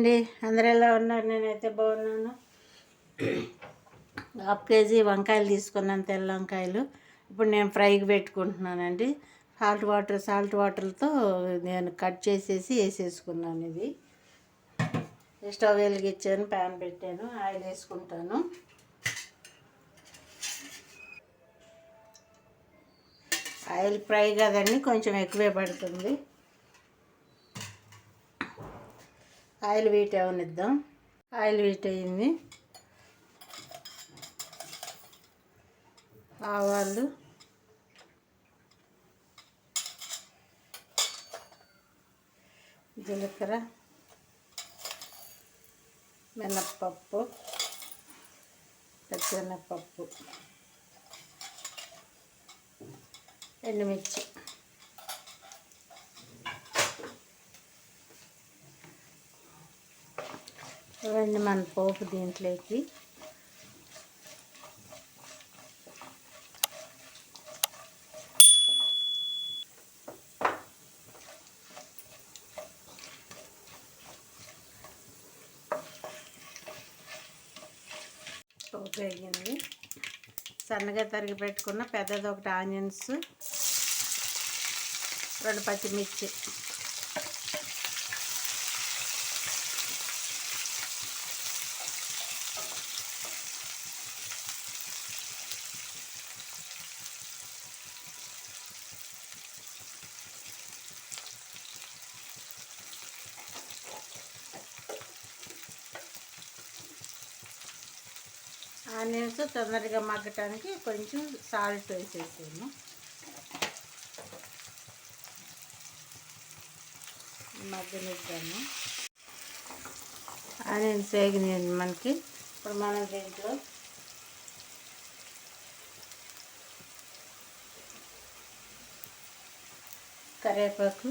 అండి అందరు ఎలా ఉన్నారు? నేనైతే బాగున్నాను. హాఫ్ కేజీ వంకాయలు తీసుకున్నాను తెల్ల వంకాయలు. ఇప్పుడు నేను ఫ్రైకి పెట్టుకుంటున్నానండి. సాల్ట్ వాటర్ సాల్ట్ వాటర్తో నేను కట్ చేసేసి వేసేసుకున్నాను ఇది. స్టవ్ వెలిగించాను ప్యాన్ పెట్టాను ఆయిల్ వేసుకుంటాను. ఆయిల్ ఫ్రై కదండి కొంచెం ఎక్కువే పడుతుంది. ఆయిల్ వీట్ అవనిద్దాం ఆయిల్ వీట్ అయింది. ఆవాలు. జీలకర్ర. మినప్పప్పు. పచ్చిమినప్పప్పు ఎండుమిర్చి. చూడండి మన పోపు దీంట్లోకి. పోపు వేగింది. సన్నగా తరిగి పెట్టుకున్న పెద్దది ఒకటి ఆనియన్స్ రెండు పచ్చిమిర్చి. ఆనియన్స్ తొందరగా మగ్గటానికి కొంచెం సాల్ట్ వేసేసాము మగ్గనిద్దాము. ఆనియన్స్ వేగినాయండి మనకి. ఇప్పుడు మనం దీంట్లో కరివేపాకు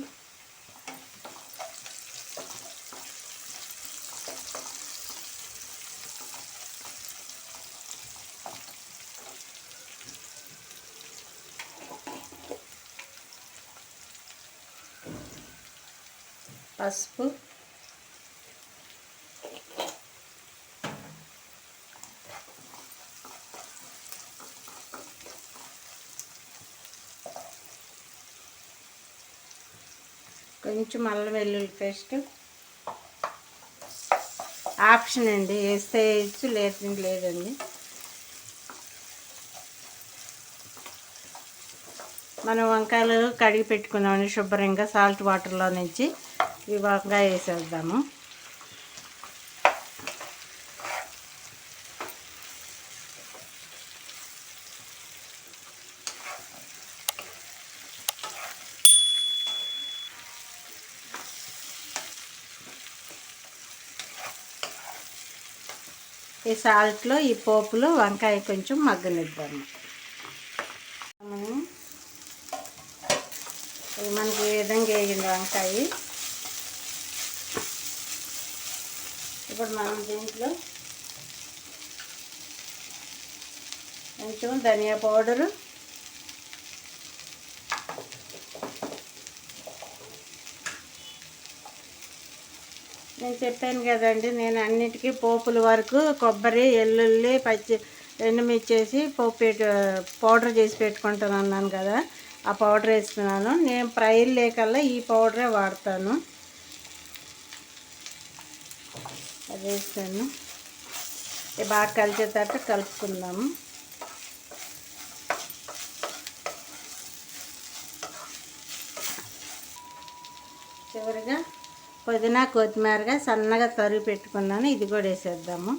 పసుపు. కొంచెం అల్లం వెల్లుల్లి పేస్ట్. ఆప్షన్ అండి వేస్తే వేయచ్చు లేదండి లేదండి. మనం వంకాయలు కడిగి పెట్టుకుందామండి శుభ్రంగా సాల్ట్ వాటర్లో నుంచి. ఈ వంకాయ వేసేద్దాము. ఈ సాల్ట్లో ఈ పోపులో వంకాయ కొంచెం మగ్గనిద్దాము మనకి ఈ విధంగా వేగింది వంకాయ? ఇప్పుడు మనం దీంట్లో కొంచెం ధనియా పౌడరు నేను చెప్పాను కదండి నేను అన్నిటికీ పోపుల వరకు కొబ్బరి ఎల్లుల్లి పచ్చి ఎండుమిర్చేసి పోపు పౌడర్ చేసి పెట్టుకుంటాను అన్నాను కదా ఆ పౌడర్ వేస్తున్నాను. నేను ఫ్రైలు లేకల్లా ఈ పౌడరే వాడతాను. అది వేస్తాను బాగా కలిసేటట్టు కలుపుకుందాము. చివరిగా పుదీనా కొత్తిమీరగా సన్నగా తరిగి పెట్టుకున్నాను. ఇది కూడా వేసేద్దాము.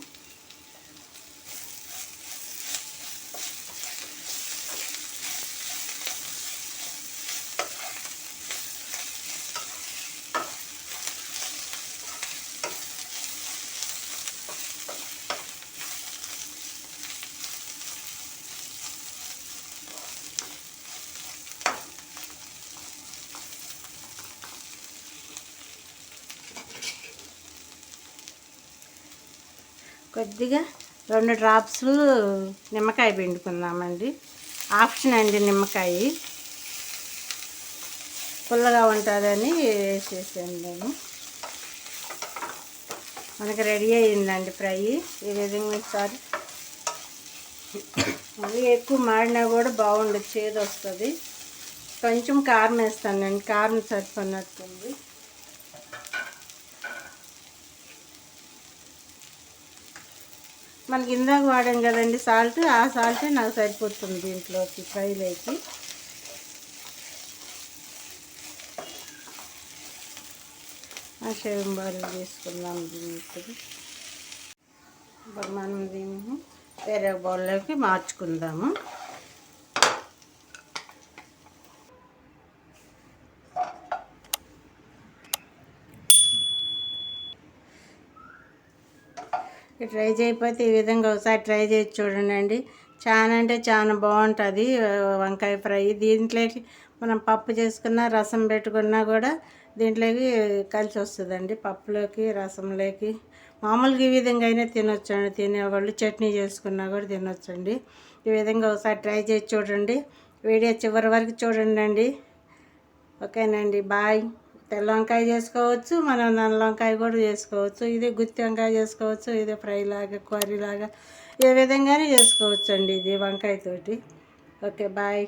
కొద్దిగా రెండు డ్రాప్స్ నిమ్మకాయ పిండుకుందామండి ఆప్షన్ అండి నిమ్మకాయ. పుల్లగా ఉంటుందని వేసేసాను నేను. మనకి రెడీ అయ్యిందండి ఫ్రై. ఈ విధంగా ఒకసారి మళ్ళీ ఎక్కువ మాడినా కూడా బాగుండదు చేదు వస్తుంది కొంచెం కారం వేస్తానండి కారం సరిపడినట్టుంది. మనకి ఇందాక వాడాం కదండి సాల్ట్ ఆ సాల్టే నాకు సరిపోతుంది దీంట్లోకి ఫ్రైలోకి ఆ షేవింగ్ బాల్ తీసుకుందాం ఇప్పుడు ఇప్పుడు మనం దీన్ని వేరే బౌల్లోకి మార్చుకుందాము. ట్రై చేయకపోతే ఈ విధంగా ఒకసారి ట్రై చేసి చూడండి చాలా అంటే చాలా బాగుంటుంది వంకాయ ఫ్రై. దీంట్లోకి మనం పప్పు చేసుకున్నా రసం పెట్టుకున్నా కూడా దీంట్లోకి కలిసి వస్తుందండి. పప్పులోకి రసంలోకి. మామూలుగా ఈ విధంగా అయినా తినొచ్చండి. తినేవాళ్ళు చట్నీ చేసుకున్నా కూడా తినొచ్చండి. ఈ విధంగా ఒకసారి ట్రై చేసి చూడండి. వీడియో చివరి వరకు చూడండి అండి ఓకేనండి. బాయ్. తెల్ల వంకాయ చేసుకోవచ్చు మనం నల్ల వంకాయ కూడా చేసుకోవచ్చు ఇది గుత్తి వంకాయ చేసుకోవచ్చు ఇది ఫ్రై లాగా లాగా ఏ విధంగానే చేసుకోవచ్చు అండి ఇది వంకాయతోటి ఓకే బాయ్.